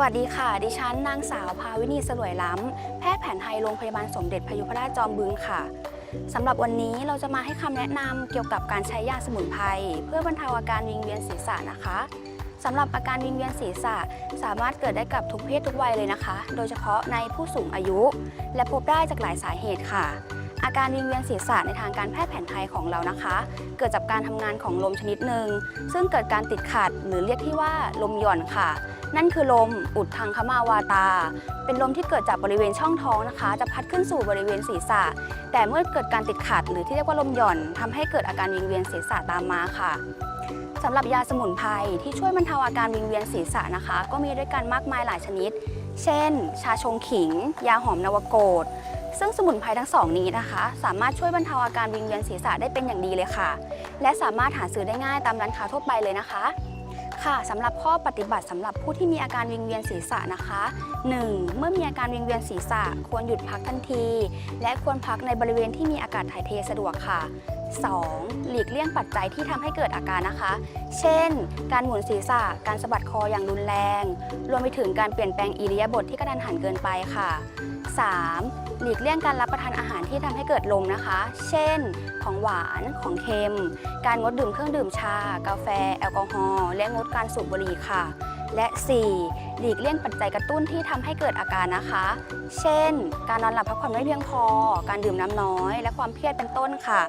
วัสดีค่ะ ดิฉันนางสาวภาวินีสลวยล้ำ แพทย์แผนไทยโรงพยาบาลสมเด็จพยุพราชจอมบึงค่ะสำหรับวันนี้เราจะมาให้คำแนะนำเกี่ยวกับการใช้ยาสมุนไพรเพื่อบรรเทาอาการวิงเวียนศีรษะนะคะสำหรับอาการวิงเวียนศีรษะ สามารถเกิดได้กับทุกเพศทุกวัยเลยนะคะ โดยเฉพาะในผู้สูงอายุ และพบได้จากหลายสาเหตุค่ะ อาการวิงเวียนศีรษะในทางการแพทย์แผนไทยของเรานะคะ เกิดจากการทำงานของลมชนิดหนึ่งซึ่งเกิดการติดขัดหรือเรียกที่ว่าลมหย่อนค่ะ นั่นคือลมอุดทางคมาวาตา เป็นลมที่เกิดจากบริเวณช่องท้องนะคะ จะพัดขึ้นสู่บริเวณศีรษะ แต่เมื่อเกิดการติดขัด หรือที่เรียกว่าลมหย่อนทำให้เกิดอาการวิงเวียนศีรษะตามมาค่ะสำหรับยาสมุนไพรที่ช่วยบรรเทาอาการวิงเวียนศีรษะนะคะ ก็มีด้วยกันมากมายหลายชนิด เช่น ชาชงขิง ยาหอมนวโกฏ ซึ่งสมุนไพรทั้งสองนี้นะคะ สามารถช่วยบรรเทาอาการวิงเวียนศีรษะได้เป็นอย่างดีเลยค่ะ และสามารถหาซื้อได้ง่ายตามร้านค้าทั่วไปเลยนะคะ ค่ะสำหรับข้อปฏิบัติสำหรับผู้ที่มีอาการวิงเวียนศีรษะนะคะ 1. เมื่อมีอาการวิงเวียนศีรษะ ควรหยุดพักทันที และควรพักในบริเวณที่มีอากาศถ่ายเทสะดวกค่ะ 2. หลีกเลี่ยงปัจจัยที่ทำให้เกิดอาการนะคะ เช่น การหมุนศีรษะ การสะบัดคออย่างรุนแรง รวมไปถึงการเปลี่ยนแปลงอิริยาบถทที่กระทันหันเกินไปค่ะ 3. หลีกเลี่ยงการรับประทานอาหารที่ทำให้เกิดลมนะคะ เช่น ของหวาน ของเค็ม การงดดื่มเครื่องดื่มชา กาแฟ แอลกอฮอล์ และงดการสูบบุหรี่ค่ะ และ 4. หลีกเลี่ยงปัจจัยกระตุ้นที่ทำให้เกิดอาการนะคะ เช่น การนอนหลับพักผ่อนไม่เพียงพอ การดื่มน้ำน้อย และความเครียดเป็นต้นค่ะ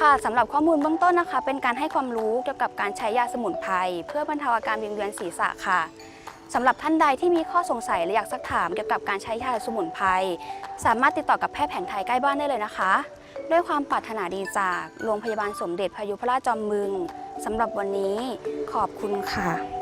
ค่ะสำหรับข้อมูลเบื้องต้นนะคะ เป็นการให้ความรู้เกี่ยวกับการใช้ยาสมุนไพรเพื่อบรรเทาอาการวิงเวียนศีรษะค่ะ สำหรับท่านใดที่มีข้อสงสัย หรืออยากสักถามเกี่ยวกับการใช้ยาสมุนไพรสามารถติดต่อกับแพทย์แผนไทยใกล้บ้านได้เลยนะคะ ด้วยความปรารถนาดีจากโรงพยาบาลสมเด็จพยุพราชจอมบึงสำหรับวันนี้ขอบคุณค่ะ